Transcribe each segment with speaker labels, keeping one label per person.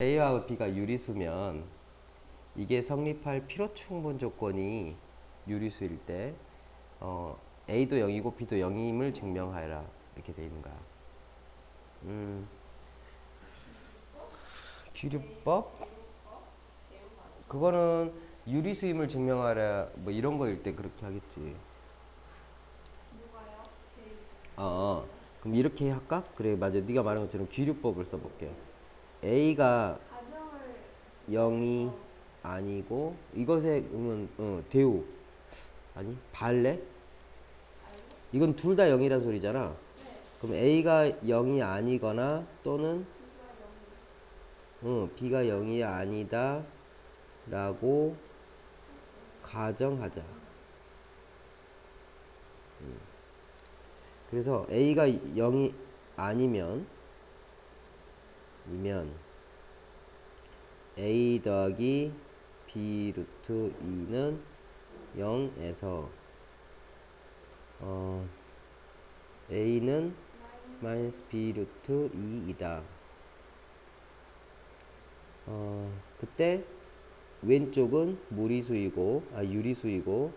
Speaker 1: A와 B가 유리수면 이게 성립할 필요 충분 조건이 유리수일 때 어, A도 0이고 B도 0임을 증명하여라 이렇게 돼 있는 거야. 음, 기류법? 그거는 유리수임을 증명하라 뭐 이런 거일 때 그렇게 하겠지. 어, 어. 그럼 이렇게 할까? 그래 맞아. 네가 말한 것처럼 기류법을 써볼게. A가 0이 아니고 이것에 그러면 어, 대우. 아니 발레? 이건 둘 다 0이란 소리잖아. 그럼 A가 0이 아니거나 또는 어, B가 0이 아니다 라고 가정하자. 음. 그래서 A가 0이 아니면 이면 a 더하기 b 루트 2는 0에서 어, a는 마이너스 b 루트 2이다. 어, 그때 왼쪽은 무리수이고 아 유리수이고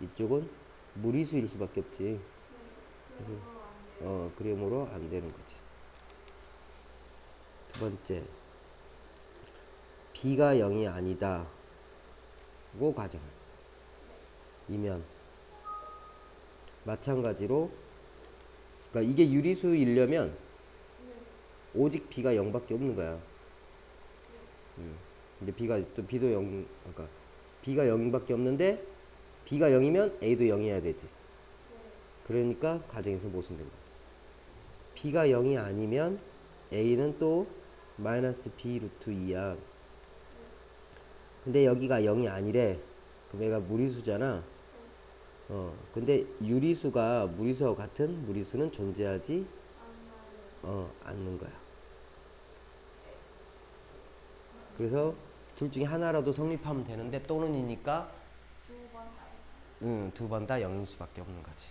Speaker 1: 이쪽은 무리수일 수밖에 없지. 그래서 어 그러므로 안 되는 거지. 두 번째 b가 0이 아니다 고 가정 이면 마찬가지로 그러니까 이게 유리수이려면 오직 b가 0밖에 없는 거야 음. 근데 b가 또 b도 0 그러니까 b가 0밖에 없는데 b가 0이면 a도 0이어야 되지 그러니까 가정에서 모순된다 b가 0이 아니면 a는 또 마이너스 b 루트 2야. 근데 여기가 0이 아니래. 그럼 얘가 무리수잖아. 어, 근데 유리수가 무리수와 같은 무리수는 존재하지 어, 않는 거야. 그래서 둘 중에 하나라도 성립하면 되는데 또는이니까 응, 두 번 다 0일 수밖에 없는 거지.